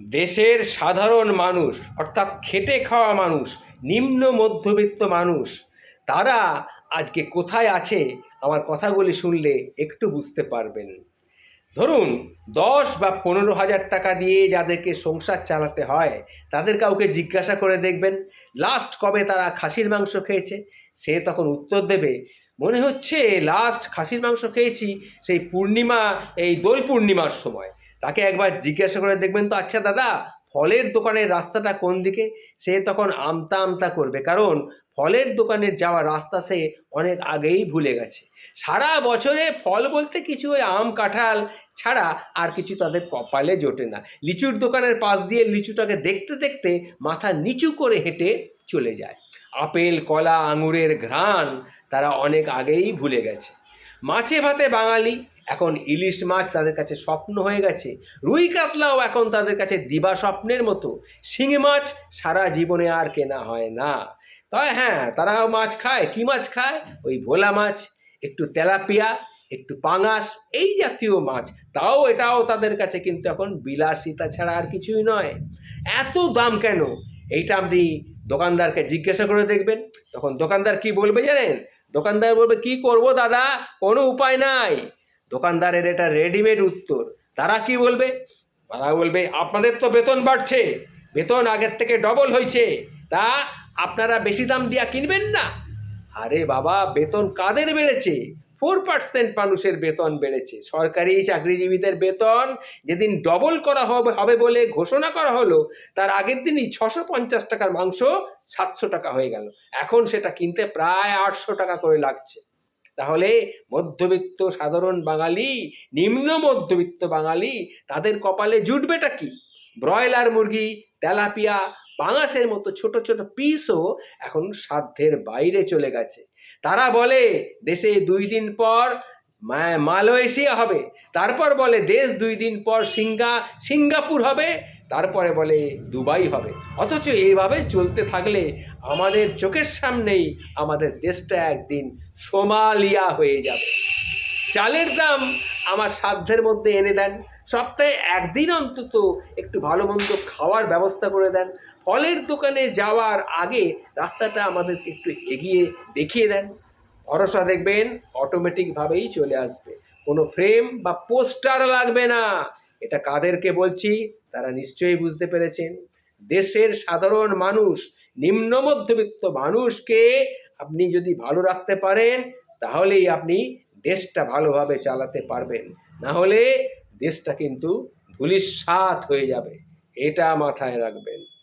দেশের সাধারণ মানুষ, অর্থাৎ খেটে খাওয়া মানুষ, নিম্ন মধ্যবিত্ত মানুষ, তারা আজকে কোথায় আছে আমার কথাগুলি শুনলে একটু বুঝতে পারবেন। ধরুন, দশ বা পনেরো হাজার টাকা দিয়ে যাদেরকে সংসার চালাতে হয়, তাদের কাউকে জিজ্ঞাসা করে দেখবেন লাস্ট কবে তারা খাসির মাংস খেয়েছে? সে তখন উত্তর দেবে, মনে হচ্ছে লাস্ট খাসির মাংস খেয়েছি সেই পূর্ণিমা, এই দোল পূর্ণিমার সময়। তাকে একবার জিজ্ঞাসা করে দেখবেন তো আচ্ছা দাদা, ফলের দোকানের রাস্তাটা কোন দিকে? সে তখন আমতা আমতা করবে, কারণ ফলের দোকানের যাওয়া রাস্তা সে অনেক আগেই ভুলে গেছে। সারা বছরে ফল বলতে কিছু ওই আম, কাঁঠাল ছাড়া আর কিছু তাদের কপালে জোটে না। লিচুর দোকানের পাশ দিয়ে লিচুটাকে দেখতে দেখতে মাথা নিচু করে হেঁটে চলে যায়। আপেল, কলা, আঙুরের ঘ্রাণ তারা অনেক আগেই ভুলে গেছে। মাছে ভাতে বাঙালি। এখন ইলিশ মাছ তাদের কাছে স্বপ্ন হয়ে গেছে। রুই কাতলাও এখন তাদের কাছে দিবা স্বপ্নের মতো। শিঙি মাছ সারা জীবনে আর কেনা হয় না। তবে হ্যাঁ তারাও মাছ খায়। কি মাছ খায়? ওই ভোলা মাছ, একটু তেলাপিয়া, একটু পাঙাশ, এই জাতীয় মাছ। তাও এটাও তাদের কাছে কিন্তু এখন বিলাসিতা ছাড়া আর কিছুই নয়। এত দাম কেন? এইটা আপনি দোকানদারকে জিজ্ঞাসা করে দেখবেন। তখন দোকানদার কি বলবে জানেন? দোকানদার বলবে, কি করব দাদা? কোনো উপায় নাই। দোকানদারের এটা রেডিমেড উত্তর। তারা কি বলবে? তারা বলবে, আপনাদের তো বেতন বাড়ছে। বেতন আগের থেকে ডবল হয়েছে। তা আপনারা বেশি দাম দিয়া কিনবেন না? আরে বাবা, বেতন কাদের বেড়েছে? ফোর পার্সেন্ট মানুষের বেতন বেড়েছে। সরকারি চাকরিজীবীদের বেতন যেদিন ডবল করা হবে হবে বলে ঘোষণা করা হলো, তার আগের দিনই ছশো পঞ্চাশ টাকার মাংস সাতশো টাকা হয়ে গেল। এখন সেটা কিনতে প্রায় আটশো টাকা করে লাগছে। তাহলে মধ্যবিত্ত সাধারণ বাঙালি, নিম্ন মধ্যবিত্ত বাঙালি, তাদের কপালে জুটবেটা কি? ব্রয়লার মুরগি, তেলাপিয়া পাঙাশের মতো ছোট ছোট পিসও এখন সাধ্যের বাইরে চলে গেছে। তারা বলে, দেশে দুই দিন পর মালয়েশিয়া হবে। তারপর বলে, দেশ দুই দিন পর সিঙ্গা সিঙ্গাপুর হবে। তারপরে বলে, দুবাই হবে। অথচ এইভাবে চলতে থাকলে আমাদের চোখের সামনেই আমাদের দেশটা একদিন সোমালিয়া হয়ে যাবে। চালের দাম আমার সাধ্যের মধ্যে এনে দেন। সপ্তাহে একদিন অন্তত একটু ভালো মন্দ খাওয়ার ব্যবস্থা করে দেন। ফলের দোকানে যাওয়ার আগে রাস্তাটা আমাদেরকে একটু এগিয়ে দেখিয়ে দেন। ভরসা দেখবেন অটোমেটিকভাবেই চলে আসবে। কোনো ফ্রেম বা পোস্টার লাগবে না। এটা কাদেরকে বলছি, তারা নিশ্চয়ই বুঝতে পেরেছেন। দেশের সাধারণ মানুষ, নিম্ন মধ্যবিত্ত মানুষকে আপনি যদি ভালো রাখতে পারেন, তাহলেই আপনি দেশটা ভালোভাবে চালাতে পারবেন। না হলে দেশটা কিন্তু ধুলিস হয়ে যাবে। এটা মাথায় রাখবেন।